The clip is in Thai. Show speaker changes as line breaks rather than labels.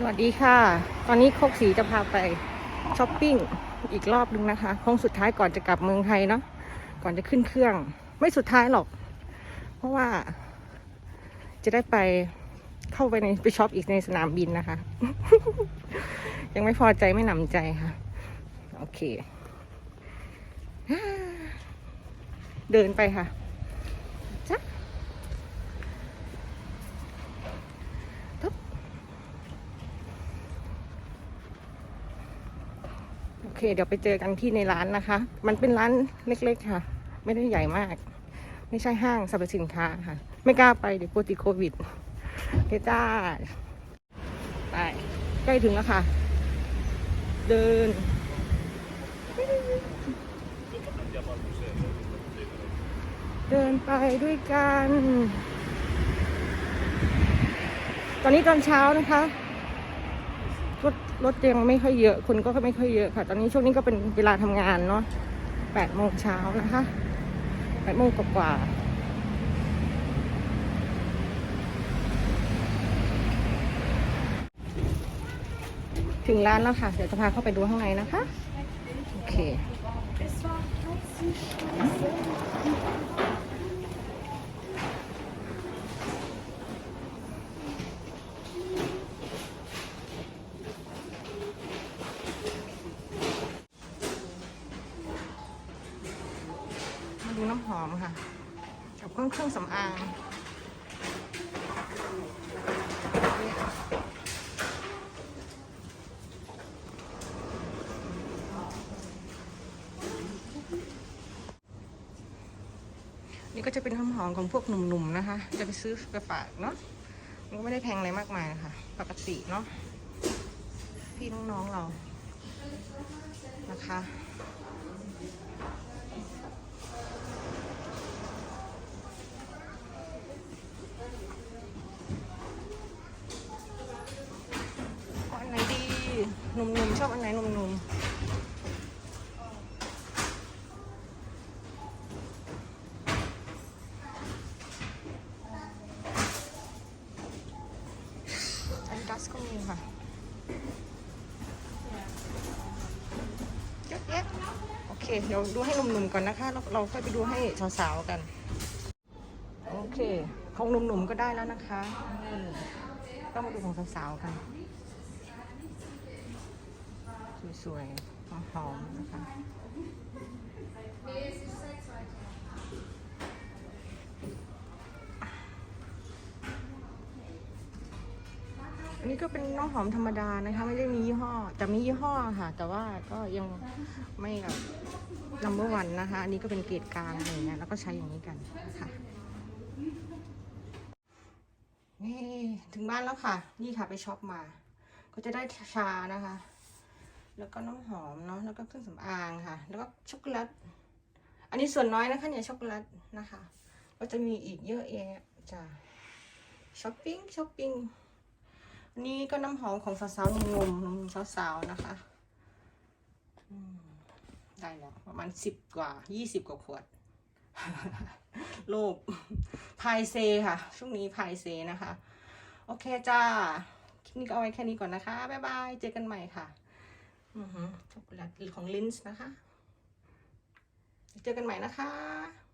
สวัสดีค่ะ ตอนนี้โคกสีจะพาไปช้อปปิ้งอีกรอบนึงนะคะคงสุดท้ายก่อนจะกลับเมืองไทยเนาะ ก่อนจะขึ้นเครื่อง ไม่สุดท้ายหรอก เพราะว่าจะได้ไปเข้าไปในไปช็อปอีกในสนามบินนะคะ ยังไม่พอใจไม่หนำใจค่ะ โอเค เดินไปค่ะจ้ะ โอ เคเดี๋ยวไปเจอกันที่ในร้านนะคะ มันเป็นร้านเล็ก ๆ ค่ะ ไม่ได้ใหญ่มาก ไม่ใช่ห้างสรรพสินค้าค่ะ ไม่กล้าไปเดี๋ยวกลัวติดโควิดเคจ้าไปใกล้ถึงแล้วค่ะ เดินเดินไปด้วยกัน ตอนนี้ตอนเช้านะคะ รถยังไม่ค่อยเยอะ คนก็ไม่ค่อยเยอะค่ะ ตอนนี้ช่วงนี้ก็เป็นเวลาทำงานเนาะแปดโมงเช้านะคะแปดโมงกว่าถึงร้านแล้วค่ะ เดี๋ยวจะพาเข้าไปดูข้างในนะคะ โอเค ดูน้ำหอมค่ะ กับเครื่องเครื่องสำอางนี่ก็จะเป็นน้ำหอมของพวกหนุ่มๆนะคะ จะไปซื้อไปฝากเนาะ มันก็ไม่ได้แพงอะไรมากมายนะคะ ปกติเนาะ พี่น้องๆเรา นะคะ เอาอันไหนดี หนุ่มๆชอบอันไหนหนุ่มๆอันดัสก็มีค่ะเยอะแยะโอเค เดี๋ยวดูให้หนุ่มๆก่อนนะคะ เราเราค่อยไปดูให้สาวๆกัน โอเค ของหนุ่มๆก็ได้แล้วนะคะ ต้องมาดูของสาวๆกัน สวยๆหอมๆนะคะอันนี้ก็เป็นน้ำหอมธรรมดานะคะ ไม่ได้มียี่ห้อ แต่มียี่ห้อค่ะ แต่ว่าก็ยังไม่แบบนัมเบอร์วันนะคะ อันนี้ก็เป็นเกรดกลางอะไรอย่างเงี้ยแล้วก็ใช้อย่างนี้กันนะคะนี่ถึงบ้านแล้วค่ะ นี่ค่ะไปช็อปมา ก็จะได้ชานะคะ แล้วก็น้ำหอมเนาะ แล้วก็เครื่องสำอางค่ะ แล้วก็ช็อกโกแลต อันนี้ส่วนน้อยนะคะเนี่ยช็อกโกแลตนะคะ ก็จะมีอีกเยอะแยะจ้ะช้อปปิ้งช้อปปิ้งอันนี้ก็น้ำหอมของสาวๆหนุ่มๆหนุ่มสาวๆนะคะได้แล้วประมาณสิบกว่ายี่สิบกว่าขวด โลบพายเซค่ะ ช่วงนี้พายเซนะคะ โอเคจ้าคลิปนี้ก็เอาไว้แค่นี้ก่อนนะคะ บ๊ายบาย เจอกันใหม่ค่ะ ช็อกโกแลตของลินส์นะคะ เจอกันใหม่นะคะ